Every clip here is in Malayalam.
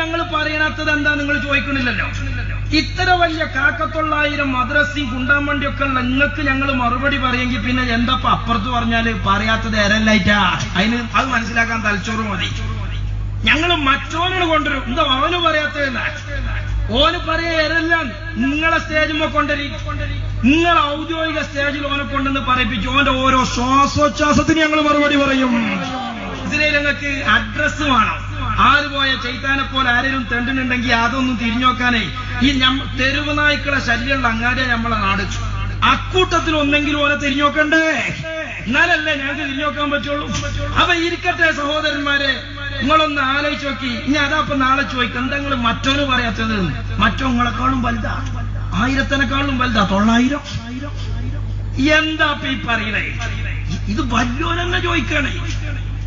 ഞങ്ങൾ പറയണത്തത് എന്താ നിങ്ങൾ ചോദിക്കണില്ലല്ലോ ഇത്ര വലിയ കാക്കത്തൊള്ളായിരം മദ്രസയും കുണ്ടാമണ്ടിയൊക്കെ ഉള്ള നിങ്ങൾക്ക് ഞങ്ങൾ മറുപടി പറയെങ്കിൽ പിന്നെ എന്താപ്പ അപ്പുറത്ത് പറഞ്ഞാൽ പറയാത്തത് എരല്ലായിട്ടാ അതിന് അത് മനസ്സിലാക്കാൻ തലച്ചോറ് മതി. ഞങ്ങൾ മറ്റോനെ കൊണ്ടുവരും. എന്താ അവന് പറയാത്തതെന്നാ ഓന് പറയാ എരെല്ലാം നിങ്ങളെ സ്റ്റേജുമ്പോ കൊണ്ടുവരി. നിങ്ങൾ ഔദ്യോഗിക സ്റ്റേജിൽ ഓനെ കൊണ്ടെന്ന് പറയിപ്പിച്ചു ഓന്റെ ഓരോ ശ്വാസോച്ഛ്വാസത്തിന് ഞങ്ങൾ മറുപടി പറയും. ഇതിലെ ഞങ്ങൾക്ക് അഡ്രസ് വേണം. ആര് പോയ ചൈത്താനെ പോലെ ആരെങ്കിലും തെണ്ടിനുണ്ടെങ്കിൽ അതൊന്നും തിരിഞ്ഞോക്കാനേ ഈ തെരുവ് നായ്ക്കളെ ശല്യമുള്ള അങ്ങാടിയ നമ്മളെ നാട്. അക്കൂട്ടത്തിൽ ഒന്നെങ്കിലും ഓനെ തിരിഞ്ഞോക്കണ്ടേ എന്നാലല്ലേ ഞങ്ങൾക്ക് തിരിഞ്ഞോക്കാൻ പറ്റുള്ളൂ. അപ്പൊ ഇരിക്കട്ടെ സഹോദരന്മാരെ നിങ്ങളൊന്ന് ആലോചിച്ച് നോക്കി. ഇനി അതാപ്പൊ നാളെ ചോദിക്കും എന്താ മറ്റോന് പറയാത്തത്? മറ്റോ നിങ്ങളെക്കാളും വലുതാ? ആയിരത്തിനെക്കാളും വലുതാ? തൊള്ളായിരം? എന്താ ഈ പറയണേ ഇത് വല്ലോനെന്നെ ചോദിക്കണേ.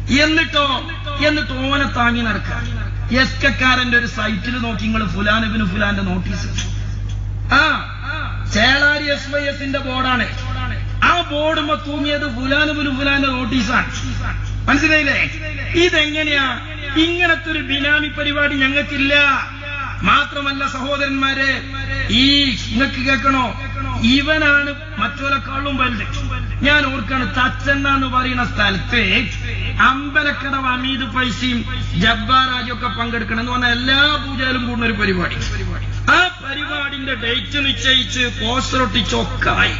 എന്നിട്ടോ? എന്നിട്ട് ഓനെ താങ്ങി നടക്കാം എസ് കെക്കാരന്റെ ഒരു സൈറ്റിൽ നോക്കി നിങ്ങൾ ഫുലാനുബിന് ഫുലാന്റെ നോട്ടീസ്. ആ ചേളാരി എസ് വൈ എസിന്റെ ബോർഡാണ്. ആ ബോർഡുമ്പോ തൂങ്ങിയത് ഫുലാനുബിന് ഫുലാന്റെ നോട്ടീസാണ്. മനസ്സിലായില്ലേ? ഇതെങ്ങനെയാ? ഇങ്ങനത്തെ ഒരു ബിനാമി പരിപാടി ഞങ്ങൾക്കില്ല. മാത്രമല്ല സഹോദരന്മാരെ ഈ നിങ്ങൾക്ക് കേൾക്കണോ? ഇവനാണ് മറ്റൊരെക്കാളും വലുത്. ഞാൻ ഓർക്കാണ് തച്ചെണ്ണ എന്ന് പറയുന്ന സ്ഥലത്ത് അമ്പലക്കടവ് അമീദ് പൈസയും ജബ്ബാറാജൊക്കെ പങ്കെടുക്കണം എന്ന് പറഞ്ഞാൽ എല്ലാ പൂജയിലും കൂടുന്ന ഒരു പരിപാടി. ആ പരിപാടിന്റെ ഡേറ്റ് നിശ്ചയിച്ച് പോസ്റ്റർ ഒട്ടിച്ചൊക്കെ ആയി.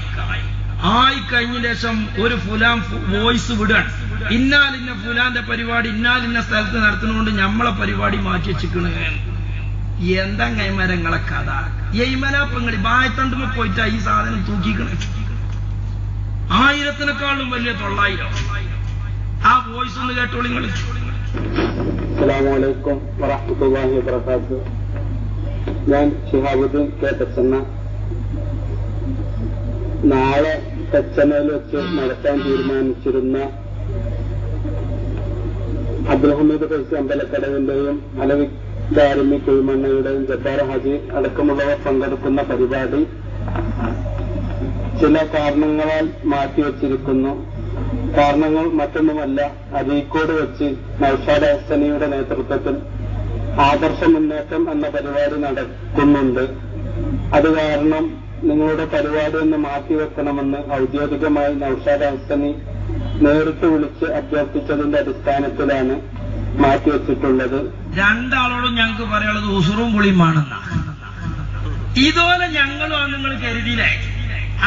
ആയി കഴിഞ്ഞ ശേഷം ഒരു ഫുലാം വോയിസ് വിടാൻ ഇന്നാലിന്ന ഫുലാന്റെ പരിപാടി ഇന്നാലിന്ന സ്ഥലത്ത് നടത്തുന്നതുകൊണ്ട് നമ്മളെ പരിപാടി മാറ്റി വെച്ചിക്കണ് എന്താ കൈമരങ്ങളെ കഥ? എയ്മനാപ്പങ്ങളി ബായത്തണ്ടുമ്പോ പോയിട്ടാ ഈ സാധനം തൂക്കിക്കണേ ആയിരത്തിനെക്കാളും വലിയ തൊള്ളായിരം. ആ വോയിസ് ഒന്ന് കേട്ടോളി നിങ്ങൾ വറഹമത്തല്ലാഹി വബറകാത്തു ഞാൻ ഷിഹാബുദ്ദീൻ കെ തച്ചന്ന നാളെ തച്ചനയിൽ വെച്ച് നടത്താൻ തീരുമാനിച്ചിരുന്ന അബ്ദുൽഹമീദ് ഫൈസി അമ്പലക്കടവിന്റെയും അലവി കുഴിമണ്ണയുടെയും ജബ്ബാർ ഹാജി അടക്കമുള്ളവർ പങ്കെടുക്കുന്ന പരിപാടി ചില കാരണങ്ങളാൽ മാറ്റിവെച്ചിരിക്കുന്നു കാരണങ്ങൾ മറ്റൊന്നുമല്ല. അരീക്കോട് വെച്ച് നൌഷാദ് ഹസനിയുടെ നേതൃത്വത്തിൽ ആദർശ മുന്നേറ്റം എന്ന പരിപാടി നടക്കുന്നുണ്ട്. അത് കാരണം നിങ്ങളുടെ പരിപാടി ഒന്ന് മാറ്റിവെക്കണമെന്ന് ഔദ്യോഗികമായി നൌഷാദ് ഹസനി നേരിട്ട് വിളിച്ച് അഭ്യർത്ഥിച്ചതിന്റെ അടിസ്ഥാനത്തിലാണ് മാറ്റിവെച്ചിട്ടുള്ളത് രണ്ടാളോടും ഞങ്ങൾക്ക് പറയാനുള്ളത് ഉസുറും പുളിയുമാണെന്നാണ് ഇതുപോലെ ഞങ്ങളും നിങ്ങൾ കരുതിയില്ലേ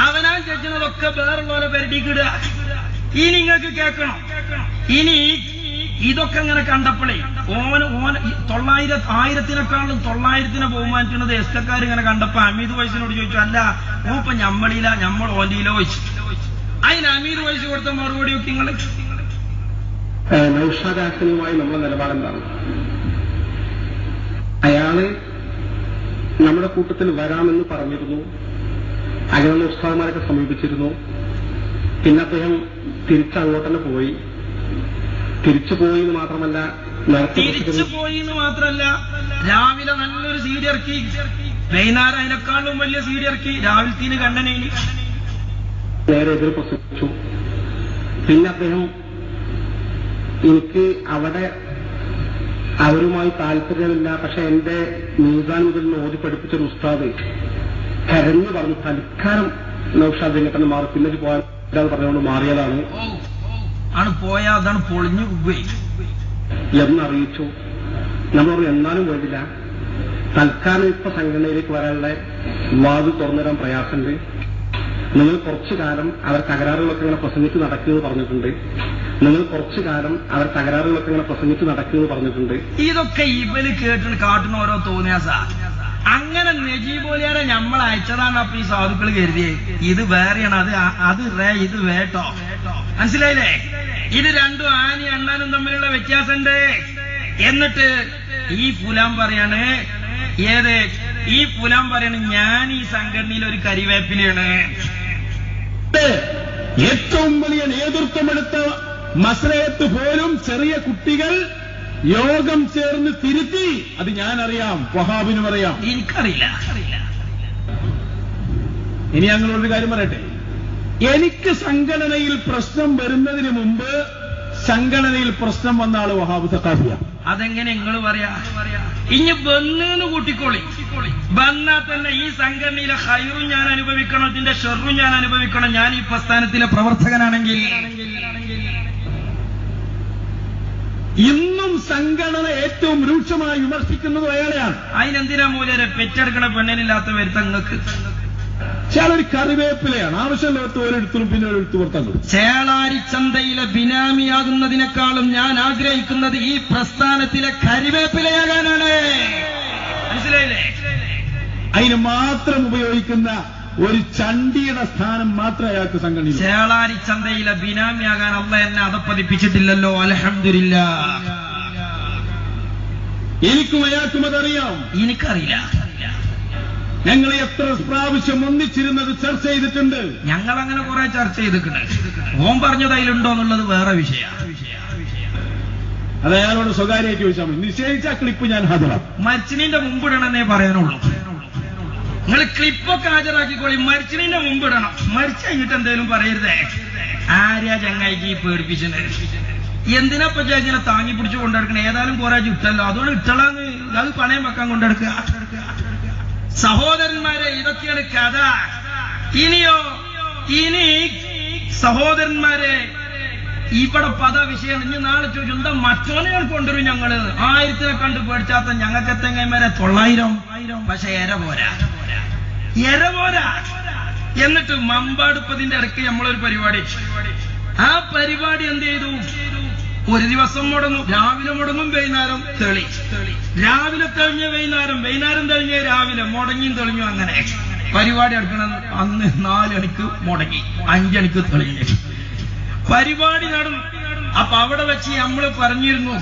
അവനാൻ ചെച്ചുന്നതൊക്കെ വേറുള്ളവരെ പെരട്ടിക്കിടുക ഇനി നിങ്ങൾക്ക് കേൾക്കണം. ഇനി ഇതൊക്കെ ഇങ്ങനെ കണ്ടപ്പോഴേ ഓന് ഓന തൊള്ളായിര ആയിരത്തിനെക്കാളും തൊള്ളായിരത്തിനെ ബഹുമാനിക്കുന്നത് എസ്കക്കാർ ഇങ്ങനെ കണ്ടപ്പോ അമീദ് വയസ്സിനോട് ചോദിച്ചു അല്ല ഓപ്പ ഞമ്മളില ഞമ്മൾ ഓന്റിയിലോ ചോദിച്ചു അതിന് അമീദ് വയസ്സ് കൊടുത്ത മറുപടി ഒക്കെ നിങ്ങൾ നൌഷാദ് ഹാസനിയുമായി നമ്മുടെ നിലപാടെന്താണ് അയാൾ നമ്മുടെ കൂട്ടത്തിൽ വരാമെന്ന് പറഞ്ഞിരുന്നു. അങ്ങനെയുള്ള ഉസ്താദന്മാരൊക്കെ സമീപിച്ചിരുന്നു. പിന്നെ അദ്ദേഹം തിരിച്ചങ്ങോട്ട് തന്നെ പോയി. തിരിച്ചു പോയി എന്ന് മാത്രമല്ല തിരിച്ചു പോയി എന്ന് മാത്രമല്ല രാവിലെ നല്ലൊരു സീഡി ഇറക്കി. വൈകുന്നേരം അതിനേക്കാളും വലിയ സീഡി ഇറക്കി. രാവിലത്തിന് കണ്ടനെ നേരെ എതിർ പ്രസംഗിച്ചു. പിന്നെ അദ്ദേഹം എനിക്ക് അവിടെ അവരുമായി താല്പര്യമില്ല പക്ഷെ എന്റെ മീസാൻ മുതൽ ഓടി ഓതി പഠിപ്പിച്ച ഒരു ഉസ്താദ്. കരഞ്ഞു പറഞ്ഞു തൽക്കാലം നൌഷാദ് രംഗത്തിന് മാറി പിന്നെ പോകാൻ പറഞ്ഞുകൊണ്ട് മാറിയതാണ്. ആണ് പോയാൽ അതാണ് പൊളിഞ്ഞു എന്നറിയിച്ചു. നമ്മൾ എന്നാലും വേണ്ടില്ല തൽക്കാലം ഇപ്പൊ സംഘടനയിലേക്ക് വരാനുള്ള വാത് തുറന്നിടാൻ പ്രയാസമുണ്ട്. നിങ്ങൾ കുറച്ചു കാലം അവർ തകരാറുകളൊക്കെ ഇങ്ങനെ പ്രസംഗിച്ച് നടക്കുമെന്ന് പറഞ്ഞിട്ടുണ്ട്. നിങ്ങൾ കുറച്ചു കാലം അവർ തകരാറുകളൊക്കെ ഇങ്ങനെ പ്രസംഗിച്ച് നടക്കുമെന്ന് പറഞ്ഞിട്ടുണ്ട്. ഇതൊക്കെ ഇവർ കേട്ടിട്ട് കാട്ടുന്ന ഓരോ തോന്നിയാസാ അങ്ങനെ നജീബോലിയാരെ നമ്മൾ അയച്ചതാണ് അപ്പൊ ഈ സാധുക്കൾ കരുതിയേ? ഇത് വേറെയാണ്. അത് അത് റേ ഇത് വേട്ടോ മനസ്സിലായില്ലേ? ഇത് രണ്ടും ആനി അണ്ണാനും തമ്മിലുള്ള വ്യത്യാസമുണ്ട് എന്നിട്ട് ഈ ഫുലാൻ പറയാണ് ഏത്? ഈ ഫുലാൻ പറയാണ് ഞാൻ ഈ സംഘടനയിൽ ഒരു കരിവേപ്പിലയാണ്. ഏറ്റവും വലിയ നേതൃത്വമെടുത്ത മസ്രയത്ത് പോലും ചെറിയ കുട്ടികൾ യോഗം ചേർന്ന് തിരുത്തി. അത് ഞാനറിയാം. അറിയാം വഹാബിനും അറിയാം. എനിക്കറിയില്ല. ഇനി ഞങ്ങളൊരു കാര്യം പറയട്ടെ. എനിക്ക് സംഘടനയിൽ പ്രശ്നം വരുന്നതിന് മുമ്പ് സംഘടനയിൽ പ്രശ്നം വന്ന ആൾ വഹാബ് സക്കാഫിയ അതെങ്ങനെ നിങ്ങൾ പറയാ? ഇനി ബന്ന് കൂട്ടിക്കോളി. ബന്നാ തന്നെ ഈ സംഘടനയിലെ ഹൈറും ഞാൻ അനുഭവിക്കണം ഇതിന്റെ ഷെറും ഞാൻ അനുഭവിക്കണം. ഞാൻ ഈ പ്രസ്ഥാനത്തിലെ പ്രവർത്തകനാണെങ്കിൽ. ഇന്നും സംഘടന ഏറ്റവും രൂക്ഷമായി വിമർശിക്കുന്നത് അയാളെയാണ്. അതിനെന്തിനാ മൂലരെ പെറ്റെടുക്കണ പെണ്ണിനില്ലാത്ത വരുത്ത നിങ്ങൾക്ക് ചേളൊരു കറിവേപ്പിലയാണ്. ആവശ്യമില്ലാത്ത ഒരിടത്തും പിന്നെ ഒരിടത്ത് പുറത്താൻ ചേളാരി ചന്തയിലെ ബിനാമിയാകുന്നതിനേക്കാളും ഞാൻ ആഗ്രഹിക്കുന്നത് ഈ പ്രസ്ഥാനത്തിലെ കരിവേപ്പിലയാകാനാണ് മനസ്സിലായില്ലേ? അതിന് മാത്രം ഉപയോഗിക്കുന്ന ഒരു ചണ്ടിയുടെ സ്ഥാനം മാത്രമേ അയാൾക്ക് സംഘടന ചേളാരി ചന്തയിലെ ബിനാമിയാകാൻ അല്ല എന്നെ അതപ്പതിപ്പിച്ചിട്ടില്ലല്ലോ അലഹമില്ല എനിക്കും അയാൾക്കും അതറിയാം. എനിക്കറിയില്ല. ഞങ്ങൾ എത്ര പ്രാവശ്യം ഒന്നിച്ചിരുന്നത് ചർച്ച ചെയ്തിട്ടുണ്ട്. ഞങ്ങൾ അങ്ങനെ കുറെ ചർച്ച ചെയ്തിട്ടുണ്ട്. ഓം പറഞ്ഞത് അതിലുണ്ടോ എന്നുള്ളത് വേറെ വിഷയ. അത് അയാളോട് സ്വകാര്യമായിട്ട് ചോദിച്ചാൽ മതി. നിശ്ചയിച്ച ക്ലിപ്പ് ഞാൻ ഹാജരാ മരിച്ചിനിന്റെ മുമ്പിടണമെന്നേ പറയാനുള്ളൂ. നിങ്ങൾ ക്ലിപ്പൊക്കെ ഹാജരാക്കിക്കോളി. മരിച്ചതിന്റെ മുമ്പ് ഇടണം. മരിച്ചു കഴിഞ്ഞിട്ട് എന്തേലും പറയരുതേ. ആര്യാ ചങ്ങായിക്ക് പേടിപ്പിച്ചത്? എന്തിനാ ഇങ്ങനെ താങ്ങി പിടിച്ച് കൊണ്ടെടുക്കണേ ഏതായാലും കുറെ ഇട്ടല്ലോ. അതുകൊണ്ട് ഇട്ടളാന്ന് അത് പണയം വെക്കാൻ കൊണ്ടെടുക്കുക സഹോദരന്മാരെ ഇതൊക്കെയാണ് കഥ. ഇനിയോ ഇനി സഹോദരന്മാരെ ഇവിടെ പദവിഷയം ഇനി നാളെ ചോദിച്ചു എന്താ മറ്റോനെ കൊണ്ടുവരും ഞങ്ങൾ? ആയിരത്തിനെ കണ്ട് പേടിച്ചാത്ത ഞങ്ങൾക്ക് എത്തങ്ങന്മാരെ തൊള്ളായിരം. പക്ഷെ എര പോരാ. എര പോരാ. എന്നിട്ട് മമ്പാടുപ്പതിന്റെ ഇടയ്ക്ക് നമ്മളൊരു പരിപാടി ആ പരിപാടി എന്ത് ചെയ്തു? ഒരു ദിവസം മുടങ്ങും. രാവിലെ മുടങ്ങും വൈകുന്നേരം തെളി. രാവിലെ തെളിഞ്ഞ വൈകുന്നേരം. വൈകുന്നേരം തെളിഞ്ഞ രാവിലെ മുടങ്ങിയും തെളിഞ്ഞു അങ്ങനെ. പരിപാടി എടുക്കണം അന്ന് നാലണിക്ക് മുടങ്ങി. അഞ്ചണിക്ക് തെളിഞ്ഞു. പരിപാടി നടന്നു. അപ്പൊ അവിടെ വെച്ച് നമ്മൾ പറഞ്ഞിരുന്നു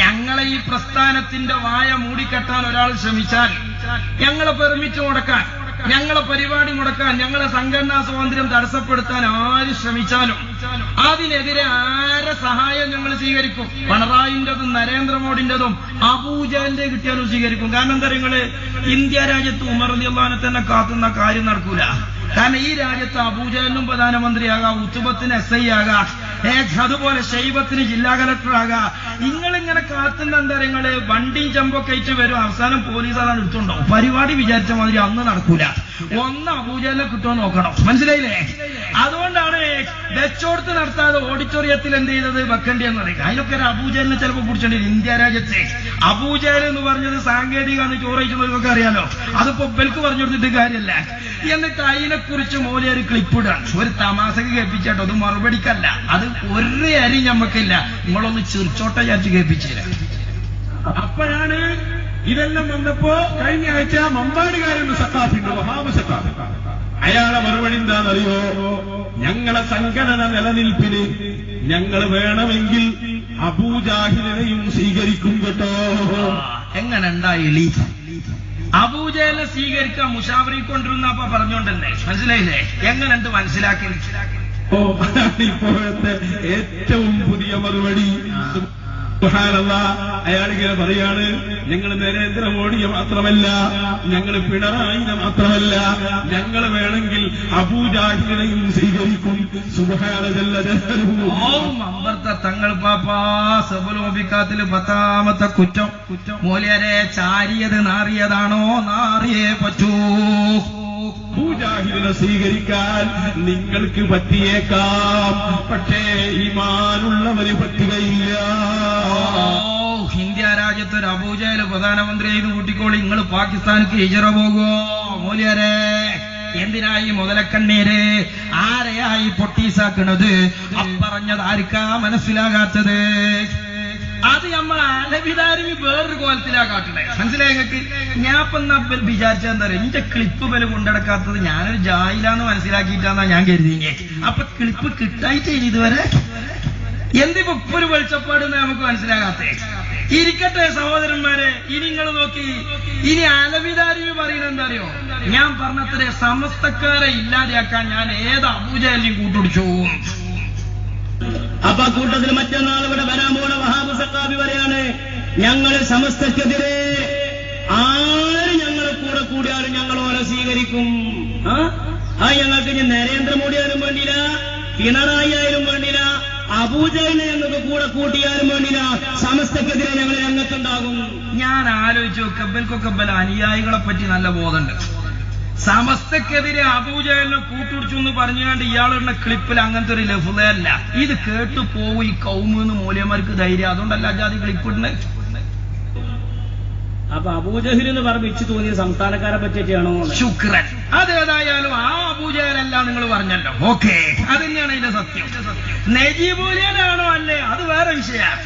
ഞങ്ങളെ ഈ പ്രസ്ഥാനത്തിന്റെ വായ മൂടിക്കെട്ടാൻ ഒരാൾ ശ്രമിച്ചാൽ ഞങ്ങളെ പെർമിറ്റ് മുടക്കാൻ ഞങ്ങളെ പരിപാടി മുടക്കാൻ ഞങ്ങളെ സംഘടനാ സ്വാതന്ത്ര്യം തടസ്സപ്പെടുത്താൻ ആര് ശ്രമിച്ചാലും അതിനെതിരെ ആരെ സഹായം ഞങ്ങൾ സ്വീകരിക്കും? പിണറായിന്റെതും നരേന്ദ്രമോദിന്റെതും അബൂജാലിന്റെ കിട്ടിയാലും സ്വീകരിക്കും. കാരണം എന്താ നിങ്ങൾ? ഇന്ത്യ രാജ്യത്ത് ഉമർ തന്നെ കാത്തുന്ന കാര്യം നടക്കൂല. കാരണം ഈ രാജ്യത്ത് അബൂജലിനും പ്രധാനമന്ത്രിയാകാം ഉത്തുബത്തിന് എസ് ഐ ആകാം അതുപോലെ ഷെയ്ബത്തിന് ജില്ലാ കലക്ടർ ആകാം നിങ്ങളിങ്ങനെ കാത്തുന്ന എന്താ നിങ്ങൾ വണ്ടിയും ചെമ്പൊക്കെ ആയിട്ട് വരും. അവസാനം പോലീസ് അതാണ് എടുത്തുണ്ടോ? പരിപാടി വിചാരിച്ച മാതിരി അന്ന് നടക്കൂല. ഒന്ന് അബൂജലിനെ കിട്ടുമോ നോക്കണം. മനസ്സിലായില്ലേ? അതുകൊണ്ടാണ് വെച്ചോടത്ത് നടത്താതെ ഓഡിറ്റോറിയത്തിൽ എന്ത് ചെയ്തത്? വെക്കേണ്ടി എന്ന് പറയും അതിനൊക്കെ ഒരു അബൂജലിനെ ചിലപ്പോൾ പിടിച്ചിട്ടുണ്ട് ഇന്ത്യ രാജ്യത്തെ. അബൂജൽ എന്ന് പറഞ്ഞത് സാങ്കേതിക എന്ന് ചോറയിച്ചവർക്കൊക്കെ അറിയാലോ. അതിപ്പോ ബെൽക്ക് പറഞ്ഞു കൊടുത്തിട്ട് കാര്യമല്ല എന്നിട്ട് അതിനെക്കുറിച്ച് മോലെ ഒരു ക്ലിപ്പ് ഇടാണ് ഒരു തമാശക്ക് കേൾപ്പിച്ചാട്ടോ. അത് മറുപടിക്കല്ല. അത് ഒരു അരി ഞമ്മക്കില്ല. നിങ്ങളൊന്ന് വിചാരിച്ച് കേൾപ്പിച്ചില്ല. അപ്പോഴാണ് ഇതെല്ലാം വന്നപ്പോ കഴിഞ്ഞ ആഴ്ച മമ്പാടുകാരുണ്ട് സത്താഫിണ്ട് വഹാബ് സത്താഫ് അയാളെ മറുപടി എന്താണെന്നറിയോ? ഞങ്ങളെ സംഘടന നിലനിൽപ്പിന് ഞങ്ങൾ വേണമെങ്കിൽ അബൂജാഹിലിനെയും സ്വീകരിക്കും കേട്ടോ. എങ്ങനെ ഉണ്ടായി അബൂജയെ സ്വീകരിക്കാൻ മുഷാവറി കൊണ്ടിരുന്നപ്പ പറഞ്ഞോണ്ടല്ലേ? മനസ്സിലായില്ലേ? എങ്ങനെയുണ്ട് മനസ്സിലാക്കി ഓ ഇപ്പോഴത്തെ ഏറ്റവും പുതിയ മറുപടി. അയാളിങ്ങനെ പറയാണ് ഞങ്ങൾ നരേന്ദ്രമോദിയെ മാത്രമല്ല ഞങ്ങൾ പിണറായിനെ മാത്രമല്ല ഞങ്ങൾ വേണമെങ്കിൽ അബൂജാഹിലിനെയും സ്വീകരിക്കും. അമ്പർത്ത തങ്ങൾ പാപ്പാ സബുലോപിക്കാത്തിൽ പത്താമത്തെ കുറ്റം. കുറ്റം. മോലിയരെ ചാരിയത് നാറിയതാണോ നാറിയേ പറ്റൂ. ഭൂജാഹിദിനെ സ്വീകരിക്കാൻ നിങ്ങൾക്ക് പറ്റിയേക്കാം. പക്ഷേ ഈമാനുള്ളവന് പറ്റുകയില്ല. ഇന്ത്യ രാജ്യത്ത് ഒരു അബൂജയിൽ പ്രധാനമന്ത്രി ചെയ്ത് കൂട്ടിക്കോളി. നിങ്ങൾ പാകിസ്ഥാനിക്ക് ഹിജറ പോകുമോ മൂല്യരെ എന്തിനായി മുതലക്കണ്ണീര് ആരെയായി പൊട്ടീസാക്കണത്? അപ്പറഞ്ഞത് ആർക്കാ മനസ്സിലാകാത്തത്? അത് നമ്മൾ അലവിതാരി വേറൊരു കോലത്തിലാ കാട്ടണേ. മനസ്സിലായി നിങ്ങൾക്ക്? ഞാൻ ഇപ്പൊ എന്നാ എന്താ പറയുക എന്റെ ക്ലിപ്പ് ബൽ കൊണ്ടടക്കാത്തത് ഞാനൊരു ജായിലാന്ന് മനസ്സിലാക്കിയിട്ടാന്നാ ഞാൻ കരുതിയെ. അപ്പൊ ക്ലിപ്പ് കിട്ടായിട്ട് ഇതുവരെ? എന്തിപ്പോ ഇപ്പൊ ഒരു വെളിച്ചപ്പാട് നമുക്ക് മനസ്സിലാകാത്തേ? ഇരിക്കട്ടെ സഹോദരന്മാരെ ഇനി നിങ്ങൾ നോക്കി. ഇനി അലവിതാരി പറയുന്നത് എന്താ അറിയോ? ഞാൻ പറഞ്ഞത്രേ സമസ്തക്കാരെ ഇല്ലാതെയാക്കാൻ ഞാൻ ഏത് അബൂജാലിയും കൂട്ടുപിടിച്ചു. അപ്പൊ കൂട്ടത്തിൽ മറ്റന്നാൾ ഇവിടെ വരാൻ പോണ വഹാബ് സഖാബി പറയാണ് ഞങ്ങൾ സമസ്തക്കെതിരെ ആര് ഞങ്ങളെ കൂടെ കൂടിയാലും ഞങ്ങൾ ഓരോ സ്വീകരിക്കും. ആ? ഞങ്ങൾക്ക് ഇനി നരേന്ദ്രമോദി വേണ്ടില്ല പിണറായി ആയാലും വേണ്ടിയില്ല അബൂജലിനെ ഞങ്ങൾക്ക് കൂടെ കൂട്ടിയാലും വേണ്ടില്ല സമസ്തക്കെതിരെ ഞങ്ങൾ രംഗത്തുണ്ടാകും. ഞാൻ ആലോചിച്ചു കബ്ബൽക്കൊക്കെ ബല അനുയായികളെ പറ്റി നല്ല ബോധമുണ്ട്. സമസ്തക്കെതിരെ അബൂജലിനെ കൂട്ടുപിടിച്ചു എന്ന് പറഞ്ഞുകൊണ്ട് ഇയാളുടെ ക്ലിപ്പിൽ അങ്ങനത്തെ ഒരു ലഫുതയല്ല ഇത് കേട്ടു പോവും ഈ കൗമെന്ന് മൂല്യന്മാർക്ക് ധൈര്യം. അതുകൊണ്ടല്ല ജാതി ക്ലിപ്പിടുന്നത് അപ്പൊ അബൂജഹിൽ എന്ന് പറഞ്ഞ് ഇച്ചു തോന്നിയ സംസ്ഥാനക്കാരെ പറ്റിയിട്ടാണോ ശുക്രൻ. അതേതായാലും ആ അബൂജഹലല്ല നിങ്ങൾ പറഞ്ഞല്ലോ. ഓക്കെ. അത് തന്നെയാണ് അതിന്റെ സത്യം. നജീബൂലിയനാണോ അല്ലേ? അത് വേറെ വിഷയമാണ്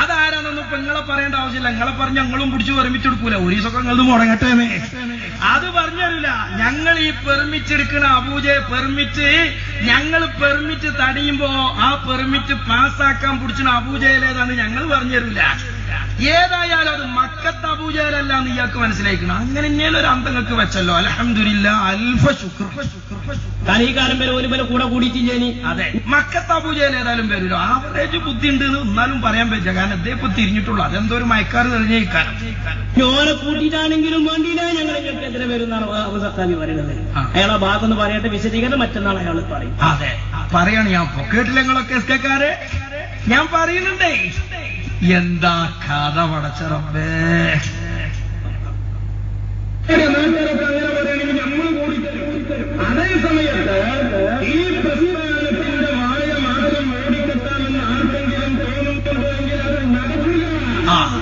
അതാരാന്നൊന്നും ഇപ്പൊ നിങ്ങളെ പറയേണ്ട ആവശ്യമില്ല. നിങ്ങളെ പറഞ്ഞ് ഞങ്ങളും പിടിച്ച് പെർമിച്ചെടുക്കൂല ഒരു ദിവസമൊക്കെ നിങ്ങളത് മുടങ്ങട്ടേന്നേ അത് പറഞ്ഞല്ല ഞങ്ങൾ ഈ പെർമിറ്റ് എടുക്കുന്ന അപൂജയെ പെർമിറ്റ് ഞങ്ങൾ പെർമിറ്റ് തടയുമ്പോ ആ പെർമിറ്റ് പാസ്സാക്കാൻ പിടിച്ചിന് അബൂജയിലേതാണ് ഞങ്ങൾ പറഞ്ഞു തരില്ല ഏതായാലും അത് മക്കത്ത് അബൂജാലല്ല എന്ന് ഇയാൾക്ക് മനസ്സിലാക്കണം അങ്ങനെ തന്നെയാണ് ഒരു അന്തങ്ങൾക്ക് വെച്ചല്ലോ. അലഹമില്ല അൽഫ ശുക്ര വരെ ഒരു പോലെ കൂടെ കൂടിയിട്ടില്ലേനി അതെ. മക്കത്ത് അബൂജയിൽ ഏതായാലും വരില്ലോ. ആവറേജ് ബുദ്ധി ഉണ്ട് എന്ന് എന്നാലും പറയാൻ പറ്റില്ല. കാരണം അദ്ദേഹം ഇപ്പൊ തിരിഞ്ഞിട്ടുള്ളൂ. അതെന്തോ ഒരു മയക്കാർ തെളിഞ്ഞേക്കാരം ഞോനെ കൂട്ടിയിട്ടാണെങ്കിലും വേണ്ടിയില്ല. ഞങ്ങൾ ഞങ്ങൾക്കെതിരെ വരുന്നാണ് പറയുന്നത്. അയാളെ ഭാഗത്ത് പറയട്ടെ വിശദീകരണം മറ്റന്നാൾ അയാൾ പറയും. അതെ. പറയാണ് ഞാൻ. കേട്ടില്ല നിങ്ങളൊക്കെ എസ്കക്കാരെ ഞാൻ പറയുന്നുണ്ടേ. എന്താ കഥ പടച്ചറമ്പേ ഈ പ്രസ്ഥാനത്തിന്റെ വായ മാത്രം ആർക്കെങ്കിലും തോന്നുന്നുണ്ടെങ്കിൽ അത്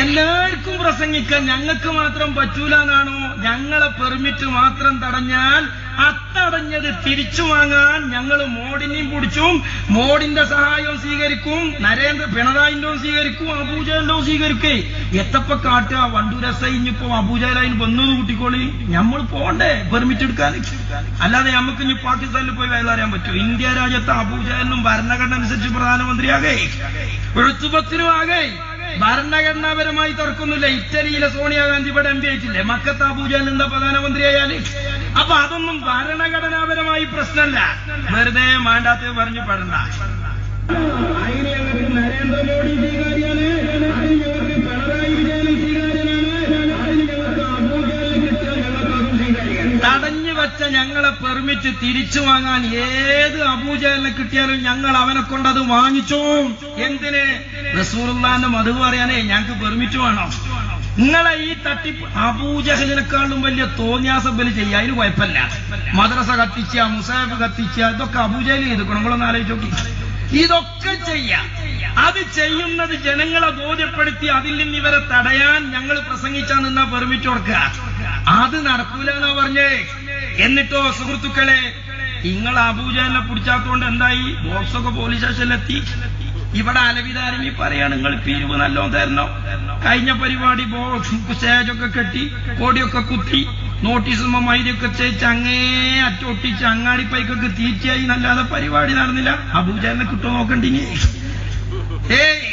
എല്ലാവർക്കും പ്രസംഗിക്കാൻ ഞങ്ങൾക്ക് മാത്രം പറ്റൂല എന്നാണോ? ഞങ്ങളെ പെർമിറ്റ് മാത്രം തടഞ്ഞാൽ അത്തടഞ്ഞത് തിരിച്ചു വാങ്ങാൻ ഞങ്ങൾ മോഡിനെയും പിടിച്ചും മോഡിന്റെ സഹായവും സ്വീകരിക്കും നരേന്ദ്ര പിണറായിന്റെ സ്വീകരിക്കും അബൂജന്റെ സ്വീകരിക്കേ. എത്തപ്പ കാട്ടുക വണ്ടൂരസ ഇനിയിപ്പോ ലൈൻ വന്നത് കൂട്ടിക്കോളി. നമ്മൾ പോണ്ടേ പെർമിറ്റ് എടുക്കാൻ? അല്ലാതെ നമുക്ക് ഇനി പാകിസ്ഥാനിൽ പോയി വയലറിയാൻ പറ്റും. ഇന്ത്യ രാജ്യത്ത് അബൂജനും ഭരണഘടന അനുസരിച്ച് പ്രധാനമന്ത്രിയാകെ. എഴുത്തുപത്തിനും ആകെ ഭരണഘടനാപരമായി തുറക്കുന്നില്ല ഇറ്റലിയിലെ സോണിയാഗാന്ധി ഇവിടെ എം പി ആയിട്ടില്ലേ? മക്കത്ത് അബൂജാൻ എന്താ പ്രധാനമന്ത്രിയായാൽ? അപ്പൊ അതൊന്നും ഭരണഘടനാപരമായി പ്രശ്നമല്ല. വെറുതെ മാണ്ടാത്ത പറഞ്ഞു പെടണ്ട. അതിന് ഞങ്ങൾക്ക് നരേന്ദ്രമോദി സ്വീകാര്യാണ് അതിന് ഞങ്ങൾക്ക് പിണറായി വിജയനും സ്വീകാര്യനാണ്. അതിന് ഞങ്ങൾക്ക് അബൂജാലിന് കിട്ടിയാൽ ഞങ്ങൾക്ക് അതും സ്വീകാര്യമാണ് തടഞ്ഞു വെച്ച ഞങ്ങളെ പെർമിറ്റ് തിരിച്ചു വാങ്ങാൻ ഏത് അബൂജലിനെ കിട്ടിയാലും ഞങ്ങൾ അവനെ കൊണ്ടത് വാങ്ങിച്ചു എന്തിന്? റസൂറുല്ലാന്റെ മധു പറയാനേ ഞങ്ങൾക്ക് പെർമിറ്റ് വേണം. നിങ്ങളെ ഈ തട്ടിപ്പ് അബൂജഹലിനെക്കാളും വലിയ തോന്നിയാസം ബലി ചെയ്യുക അതിന് കുഴപ്പമില്ല. മദ്രസ കത്തിച്ച മുസാഫ് കത്തിച്ച ഇതൊക്കെ അബൂജഹൽ ചെയ്തിക്കണം നിങ്ങളൊന്ന് ആലോചിച്ച് നോക്കി. ഇതൊക്കെ ചെയ്യാം. അത് ചെയ്യുന്നത് ജനങ്ങളെ ബോധ്യപ്പെടുത്തി അതിൽ നിന്ന് ഇവരെ തടയാൻ ഞങ്ങൾ പ്രസംഗിച്ചാൽ നിന്നാ പെർമിറ്റ് കൊടുക്കുക. അത് നടക്കൂല എന്നാ പറഞ്ഞേ. എന്നിട്ടോ സുഹൃത്തുക്കളെ നിങ്ങൾ അബൂജഹലിനെ പിടിച്ചാത്തോണ്ട് എന്തായി? ബോക്സൊക്കെ പോലീസ് സ്റ്റേഷനിലെത്തി. ഇവിടെ അലവിതാരമി പറയാണ് നിങ്ങൾ പിരിവ് നല്ലോ തരണം. കഴിഞ്ഞ പരിപാടി ബോക്സ് സ്റ്റേജൊക്കെ കെട്ടി കോടിയൊക്കെ കുത്തി നോട്ടീസും മൈദൊക്കെ ചേച്ച് അങ്ങേ അറ്റൊട്ടിച്ച് അങ്ങാടി പൈക്കൊക്കെ തീറ്റയായി നല്ലാതെ പരിപാടി നടന്നില്ല. അബൂജാലിനെ കിട്ടുമോ നോക്കണ്ടിനി ഏയ്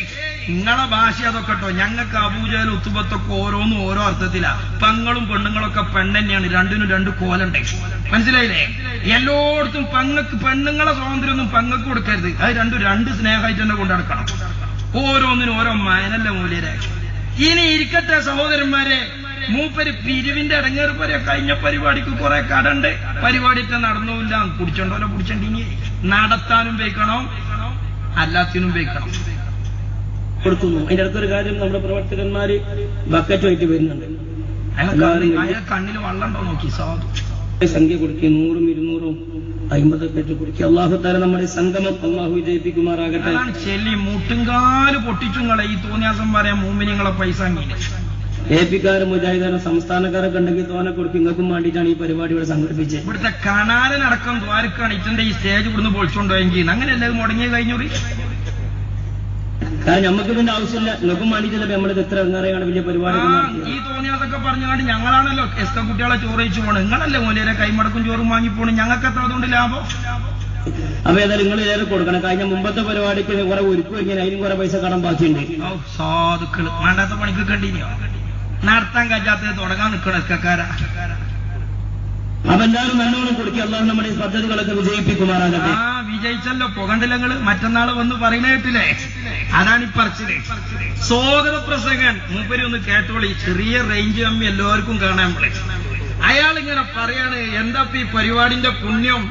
നിങ്ങളെ ഭാഷ അതൊക്കെ കേട്ടോ. ഞങ്ങൾക്ക് അബൂജയിൽ ഉത്തുബത്തൊക്കെ ഓരോന്നും ഓരോ അർത്ഥത്തിലാ. പങ്ങളും പെണ്ണുങ്ങളൊക്കെ പെണ്ണെന്നെയാണ് രണ്ടിനും രണ്ട് കോലുണ്ട്. മനസ്സിലായില്ലേ? എല്ലായിടത്തും പങ്ങക്ക് പെണ്ണുങ്ങളെ സ്വാതന്ത്ര്യമൊന്നും പങ്ങക്ക് കൊടുക്കരുത്. അത് രണ്ടും രണ്ട് സ്നേഹമായിട്ട് തന്നെ കൊണ്ടു നടക്കണം. ഓരോന്നിനും ഓരോ മയനല്ല മൂല്യരെ ഇനി ഇരിക്കട്ടെ സഹോദരന്മാരെ. മൂപ്പര് പിരിവിന്റെ ഇടങ്ങേറ് വരെ കഴിഞ്ഞ പരിപാടിക്ക് കുറെ കടണ്ട്. പരിപാടിയിട്ട് കുടിച്ചോണ്ടോലെ കുടിച്ചോണ്ട് ഇനി നടത്താനും വെക്കണം അല്ലാത്തിനും വെക്കണം കൊടുക്കുന്നു. അതിന്റെ അടുത്തൊരു കാര്യം നമ്മുടെ പ്രവർത്തകന്മാര് ബക്കറ്റുമായിട്ട് വരുന്നുണ്ട്. കണ്ണിൽ വള്ളം നോക്കി സാധു? സംഖ്യ കൊടുക്കി നൂറും ഇരുന്നൂറും അമ്പതൊക്കെ ആയിട്ട് കൊടുക്കി. അള്ളാഹു താല നമ്മുടെ സംഗമം അള്ളാഹു വിജയിപ്പിക്കുമാറാകട്ടെ. ചെല്ലി മുട്ടുംകാൽ പൊട്ടിച്ചുങ്ങളെ ഈ തോന്നിയാസം പറയാൻ മൂമിനിങ്ങളെ പൈസ എ പിക്കാരും മുജാഹിദാരും സംസ്ഥാനക്കാരൊക്കെ ഉണ്ടെങ്കിൽ തോനെ കൊടുക്കും. ഇങ്ങൾക്കും വേണ്ടിയിട്ടാണ് ഈ പരിപാടി ഇവിടെ സംഘടിപ്പിച്ചത്. ഇവിടുത്തെ കനാലിനടക്കം ദ്വാരക്കാണ്. ഇതിന്റെ ഈ സ്റ്റേജ് ഇവിടുന്ന് പൊളിച്ചുകൊണ്ടുപോയെങ്കിൽ അങ്ങനെയല്ല ഇത് മുടങ്ങി കഴിഞ്ഞൂറി? കാരണം നമുക്ക് ഇതിന്റെ ആവശ്യമില്ല. നിങ്ങൾക്കും നമ്മൾ നമ്മളിത് എത്ര എന്നറിയാണ് വലിയ പരിപാടി ഈ തോന്നിയാതൊക്കെ പറഞ്ഞുകൊണ്ട് ഞങ്ങളാണല്ലോ എസ് കുട്ടികളെ ചോറയിച്ചു പോണ്. നിങ്ങളല്ലേ മോലേരെ കൈമടക്കും ചോറും വാങ്ങി പോണ്. ഞങ്ങൾക്ക് എത്ര അതുകൊണ്ട് ലാഭം? അപ്പൊ ഏതായാലും നിങ്ങൾ ഏറെ കൊടുക്കണം. കഴിഞ്ഞ മുമ്പത്തെ പരിപാടിക്ക് കുറെ ഒരുക്കും ഇങ്ങനെ അതിനും കുറെ പൈസ കടം ബാക്കിയുണ്ട്. സാധുക്കൾ വേണ്ടാത്ത പണിക്ക് കണ്ടിന്യോ നടത്താൻ കഴിയാത്തത് തുടങ്ങാൻ നിൽക്കണം എസ്കക്കാരാ. അപ്പൊ എല്ലാവരും നല്ലോണം കൊടുക്കുക. അള്ളാഹു നമ്മുടെ ഈ പദ്ധതികളൊക്കെ വിജയിപ്പിക്കുമാറാകട്ടെ. വിജയിച്ചല്ലോ പുകണ്ടില്ലങ്ങൾ മറ്റന്നാൾ വന്ന് പറയണേട്ടില്ലേ അതാണ് ഈ പറച്ചിൽ. സ്വാഗത പ്രസംഗൻ. മൂപ്പര് ഒന്ന് കേട്ടോളി. ചെറിയ റേഞ്ച് കമ്മി എല്ലാവർക്കും കാണാൻ നമ്മൾ. അയാൾ ഇങ്ങനെ പറയാണ് എന്താ ഈ പരിപാടിന്റെ പുണ്യം?